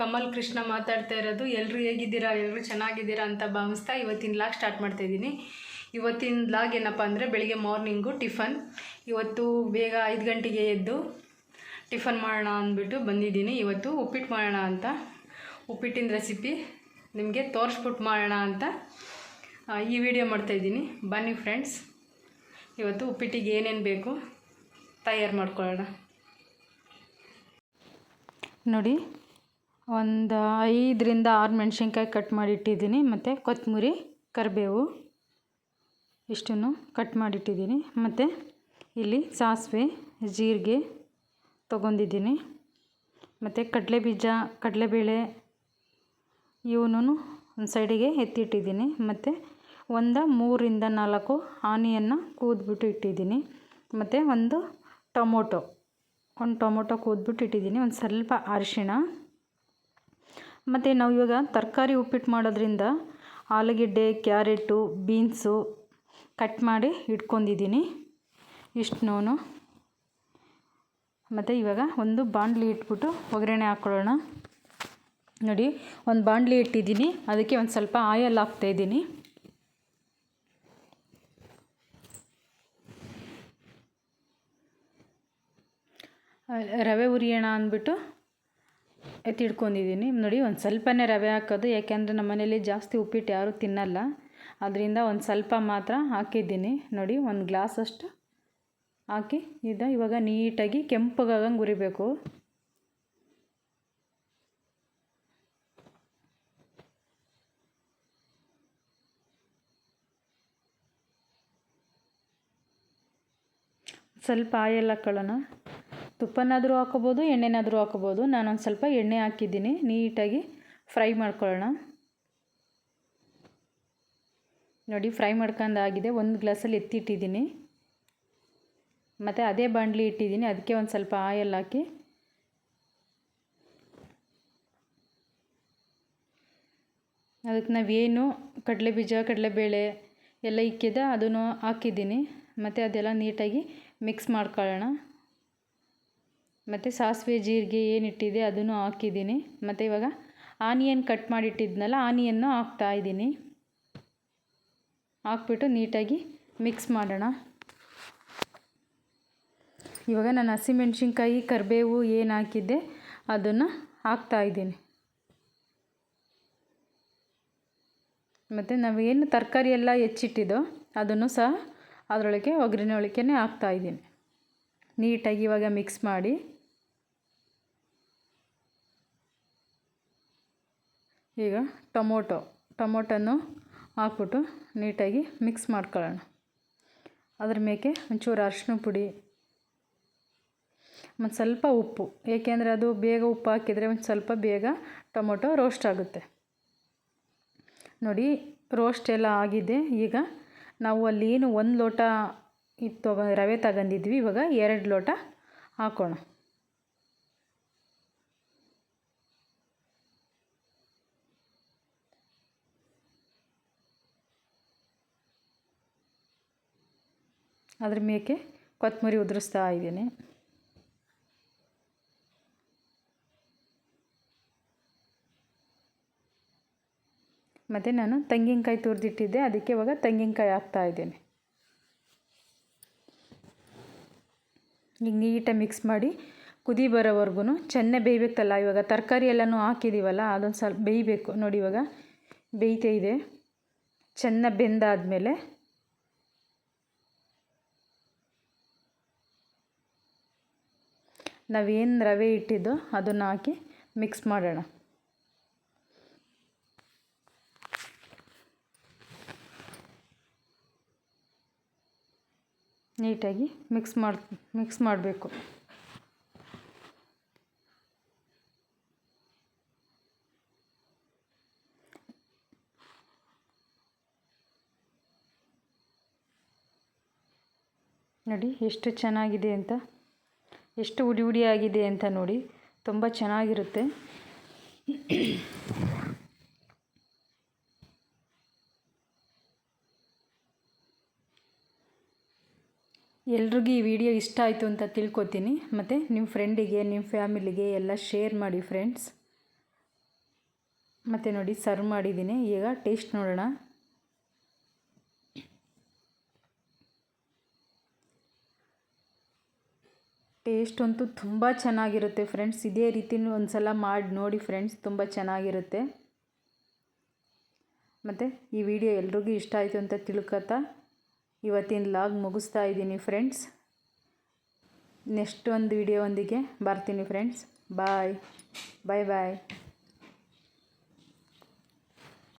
ಕಮಲ್ ಕೃಷ್ಣ ಮಾತಾಡ್ತಾ ಇರೋದು. ಎಲ್ಲರೂ ಹೇಗಿದ್ದೀರಾ ಎಲ್ಲರೂ ಚೆನ್ನಾಗಿದ್ದೀರಾ ಅಂತ ಭಾವಿಸ್ತಾ ಇವತ್ತಿನ ಲಾಗ್ ಸ್ಟಾರ್ಟ್ ಮಾಡ್ತಾ ಇದ್ದೀನಿ. ಇವತ್ತಿನ ಲಾಗ್ ಏನಪ್ಪ ಅಂದರೆ ಬೆಳಿಗ್ಗೆ ಮಾರ್ನಿಂಗು ಟಿಫನ್. ಇವತ್ತು ಬೇಗ ಐದು ಗಂಟೆಗೆ ಎದ್ದು ಟಿಫನ್ ಮಾಡೋಣ ಅಂದ್ಬಿಟ್ಟು ಬಂದಿದ್ದೀನಿ. ಇವತ್ತು ಉಪ್ಪಿಟ್ಟು ಮಾಡೋಣ ಅಂತ. ಉಪ್ಪಿಟ್ಟಿನ ರೆಸಿಪಿ ನಿಮಗೆ ತೋರಿಸ್ಬಿಟ್ಟು ಮಾಡೋಣ ಅಂತ ಈ ವಿಡಿಯೋ ಮಾಡ್ತಾಯಿದ್ದೀನಿ ಬನ್ನಿ ಫ್ರೆಂಡ್ಸ್ ಇವತ್ತು ಉಪ್ಪಿಟ್ಟಿಗೆ ಏನೇನು ಬೇಕು ತಯಾರು ಮಾಡ್ಕೊಳ್ಳೋಣ. ನೋಡಿ ಒಂದು ಐದರಿಂದ ಆರು ಮೆಣಸಿನ್ಕಾಯಿ ಕಟ್ ಮಾಡಿ ಇಟ್ಟಿದ್ದೀನಿ ಮತ್ತು ಕೊತ್ತಂಬರಿ ಕರಿಬೇವು ಇಷ್ಟನ್ನು ಕಟ್ ಮಾಡಿಟ್ಟಿದ್ದೀನಿ. ಮತ್ತು ಇಲ್ಲಿ ಸಾಸಿವೆ, ಜೀರಿಗೆ ತೊಗೊಂಡಿದ್ದೀನಿ. ಮತ್ತು ಕಡಲೆ ಬೀಜ ಕಡಲೆಬೇಳೆ ಇವನು ಒಂದು ಸೈಡಿಗೆ ಎತ್ತಿಟ್ಟಿದ್ದೀನಿ. ಮತ್ತು ಒಂದು ಮೂರಿಂದ ನಾಲ್ಕು ಆನಿಯನ್ನು ಕೂದ್ಬಿಟ್ಟು ಇಟ್ಟಿದ್ದೀನಿ. ಮತ್ತು ಒಂದು ಟೊಮೊಟೊ ಒಂದು ಟೊಮೊಟೊ ಕೂದ್ಬಿಟ್ಟು ಇಟ್ಟಿದ್ದೀನಿ. ಒಂದು ಸ್ವಲ್ಪ ಅರಿಶಿಣ. ಮತ್ತು ನಾವು ಇವಾಗ ತರಕಾರಿ ಉಪ್ಪಿಟ್ಟು ಮಾಡೋದ್ರಿಂದ ಆಲೂಗೆಡ್ಡೆ, ಕ್ಯಾರೆಟು, ಬೀನ್ಸು ಕಟ್ ಮಾಡಿ ಇಟ್ಕೊಂಡಿದ್ದೀನಿ. ಇಷ್ಟು ನೋನು. ಮತ್ತು ಇವಾಗ ಒಂದು ಬಾಣಲಿ ಇಟ್ಬಿಟ್ಟು ಒಗ್ಗರಣೆ ಹಾಕ್ಕೊಳ್ಳೋಣ ನೋಡಿ, ಒಂದು ಬಾಣಲಿ ಇಟ್ಟಿದ್ದೀನಿ. ಅದಕ್ಕೆ ಒಂದು ಸ್ವಲ್ಪ ಆಯಲ್ ಹಾಕ್ತಾಯಿದ್ದೀನಿ ರವೆ ಉರಿಯೋಣ ಅಂದ್ಬಿಟ್ಟು ಎತ್ತಿಡ್ಕೊಂಡಿದ್ದೀನಿ ನೋಡಿ, ಒಂದು ಸ್ವಲ್ಪನೇ ರವೆ ಹಾಕೋದು. ಯಾಕೆಂದರೆ ನಮ್ಮ ಮನೇಲಿ ಜಾಸ್ತಿ ಉಪ್ಪಿಟ್ಟು ಯಾರೂ ತಿನ್ನಲ್ಲ. ಅದರಿಂದ ಒಂದು ಸ್ವಲ್ಪ ಮಾತ್ರ ಹಾಕಿದ್ದೀನಿ. ನೋಡಿ, ಒಂದು ಗ್ಲಾಸಷ್ಟು ಹಾಕಿ, ಇದು ಇವಾಗ ನೀಟಾಗಿ ಕೆಂಪಗಾಗಂಗೆ ಉರಿಬೇಕು ಸ್ವಲ್ಪ ಆಯಿಲ್ ಹಾಕ್ಕೊಳ್ಳೋಣ ತುಪ್ಪನಾದರೂ ಹಾಕೋಬೋದು, ಎಣ್ಣೆನಾದರೂ ಹಾಕೋಬೋದು. ನಾನೊಂದು ಸ್ವಲ್ಪ ಎಣ್ಣೆ ಹಾಕಿದ್ದೀನಿ, ನೀಟಾಗಿ ಫ್ರೈ ಮಾಡ್ಕೊಳ್ಳೋಣ. ನೋಡಿ, ಫ್ರೈ ಮಾಡ್ಕೊಂಡು ಆಗಿದೆ. ಒಂದು ಗ್ಲಾಸಲ್ಲಿ ಎತ್ತಿಟ್ಟಿದ್ದೀನಿ. ಮತ್ತು ಅದೇ ಬಾಂಡ್ಲಿ ಇಟ್ಟಿದ್ದೀನಿ. ಅದಕ್ಕೆ ಒಂದು ಸ್ವಲ್ಪ ಆಯಲ್ ಹಾಕಿ. ಅದಕ್ಕೆ ನಾವೇನು ಕಡಲೆ ಬೀಜ ಕಡಲೆಬೇಳೆ ಎಲ್ಲ ಇಕ್ಕಿದೆ ಅದನ್ನು ಹಾಕಿದ್ದೀನಿ. ಮತ್ತು ಅದೆಲ್ಲ ನೀಟಾಗಿ ಮಿಕ್ಸ್ ಮಾಡ್ಕೊಳ್ಳೋಣ. ಮತ್ತು ಸಾಸಿವೆ ಜೀರಿಗೆ ಏನಿಟ್ಟಿದೆ ಅದನ್ನು ಹಾಕಿದ್ದೀನಿ. ಮತ್ತು ಇವಾಗ ಆನಿಯನ್ ಕಟ್ ಮಾಡಿಟ್ಟಿದ್ನಲ್ಲ, ಆನಿಯನ್ನು ಹಾಕ್ತಾಯಿದ್ದೀನಿ ಹಾಕ್ಬಿಟ್ಟು ನೀಟಾಗಿ ಮಿಕ್ಸ್ ಮಾಡೋಣ. ಇವಾಗ ನಾನು ಹಸಿಮೆಣ್ಸಿನ್ಕಾಯಿ, ಕರಿಬೇವು ಏನು ಹಾಕಿದ್ದೆ ಅದನ್ನು ಹಾಕ್ತಾಯಿದ್ದೀನಿ ಮತ್ತು ನಾವೇನು ತರಕಾರಿ ಎಲ್ಲ ಹೆಚ್ಚಿಟ್ಟಿದ್ದೋ ಅದನ್ನು ಸಹ ಅದರೊಳಗೆ ಒಗ್ಗರಣೆ ಒಳಗೆ ಹಾಕ್ತಾಯಿದ್ದೀನಿ ನೀಟಾಗಿ ಇವಾಗ ಮಿಕ್ಸ್ ಮಾಡಿ. ಈಗ ಟೊಮೊಟೊ ಟೊಮೊಟೊನು ಹಾಕ್ಬಿಟ್ಟು ನೀಟಾಗಿ ಮಿಕ್ಸ್ ಮಾಡ್ಕೊಳ್ಳೋಣ. ಅದ್ರ ಮೇಕೆ ಒಂಚೂರು ಅರಿಶಿನ ಪುಡಿ, ಒಂದು ಸ್ವಲ್ಪ ಉಪ್ಪು. ಏಕೆಂದರೆ ಅದು ಬೇಗ ಉಪ್ಪು ಹಾಕಿದರೆ ಒಂದು ಸ್ವಲ್ಪ ಬೇಗ ಟೊಮೊಟೊ ರೋಸ್ಟ್ ಆಗುತ್ತೆ. ನೋಡಿ ರೋಸ್ಟ್ ಎಲ್ಲ ಆಗಿದೆ. ಈಗ ನಾವು ಅಲ್ಲಿ ಏನು ಒಂದು ಲೋಟ ಇದು ರವೆ ತಗೊಂಡಿದ್ವಿ. ಇವಾಗ ಎರಡು ಲೋಟ ಹಾಕೋಣ. ಅದ್ರ ಮೇಕೆ ಕೊತ್ತಂಬರಿ ಉದುರಿಸ್ತಾ ಇದ್ದೀನಿ. ಮತ್ತು ನಾನು ತೆಂಗಿನಕಾಯಿ ತುರಿದಿಟ್ಟಿದ್ದೆ, ಅದಕ್ಕೆ ಇವಾಗ ತೆಂಗಿನಕಾಯಿ ಹಾಕ್ತಾಯಿದ್ದೀನಿ ಈಗ ನೀಟಾಗಿ ಮಿಕ್ಸ್ ಮಾಡಿ ಕುದಿ ಬರೋವರೆಗೂ ಚೆನ್ನಾಗಿ ಬೇಯಬೇಕಲ್ಲ, ಇವಾಗ ತರಕಾರಿ ಎಲ್ಲನೂ ಹಾಕಿದ್ದೀವಲ್ಲ ಅದೊಂದು ಸ್ವಲ್ಪ ಬೇಯಬೇಕು. ನೋಡಿ ಇವಾಗ ಬೇಯ್ತಾ ಇದೆ. ಚೆನ್ನಾಗಿ ಬೆಂದಾದಮೇಲೆ ನಾವೇನು ರವೆ ಇಟ್ಟಿದ್ದೋ ಅದನ್ನು ಹಾಕಿ ಮಿಕ್ಸ್ ಮಾಡೋಣ. ನೀಟಾಗಿ ಮಿಕ್ಸ್ ಮಾಡಿ ಮಿಕ್ಸ್ ಮಾಡಬೇಕು. ನೋಡಿ ಎಷ್ಟು ಚೆನ್ನಾಗಿದೆ ಅಂತ ಎಷ್ಟು ಉಡಿ ಉಡಿ ಆಗಿದೆ ಅಂತ ನೋಡಿ. ತುಂಬ ಚೆನ್ನಾಗಿರುತ್ತೆ. ಎಲ್ರಿಗೂ ಈ ವಿಡಿಯೋ ಇಷ್ಟ ಆಯಿತು ಅಂತ ತಿಳ್ಕೊತೀನಿ. ಮತ್ತು ನಿಮ್ಮ ಫ್ರೆಂಡಿಗೆ ನಿಮ್ಮ ಫ್ಯಾಮಿಲಿಗೆ ಎಲ್ಲ ಶೇರ್ ಮಾಡಿ ಫ್ರೆಂಡ್ಸ್ ಮತ್ತು ನೋಡಿ ಸರ್ವ್ ಮಾಡಿದ್ದೀನಿ. ಈಗ ಟೇಸ್ಟ್ ನೋಡೋಣ. ಟೇಸ್ಟ್ ಅಂತೂ ತುಂಬ ಚೆನ್ನಾಗಿರುತ್ತೆ ಫ್ರೆಂಡ್ಸ್. ಇದೇ ರೀತಿನೂ ಒಂದು ಸಲ ಮಾಡಿ ನೋಡಿ ಫ್ರೆಂಡ್ಸ್, ತುಂಬ ಚೆನ್ನಾಗಿರುತ್ತೆ. ಮತ್ತು ಈ ವಿಡಿಯೋ ಎಲ್ರಿಗೂ ಇಷ್ಟ ಆಯಿತು ಅಂತ ತಿಳ್ಕೊತಾ ಇವತ್ತಿನ ಲಾಗ್ ಮುಗಿಸ್ತಾ ಇದ್ದೀನಿ ಫ್ರೆಂಡ್ಸ್. ನೆಕ್ಸ್ಟ್ ಒಂದು ವಿಡಿಯೋ ಒಂದಿಗೆ ಬರ್ತೀನಿ ಫ್ರೆಂಡ್ಸ್. ಬಾಯ್ ಬಾಯ್ ಬಾಯ್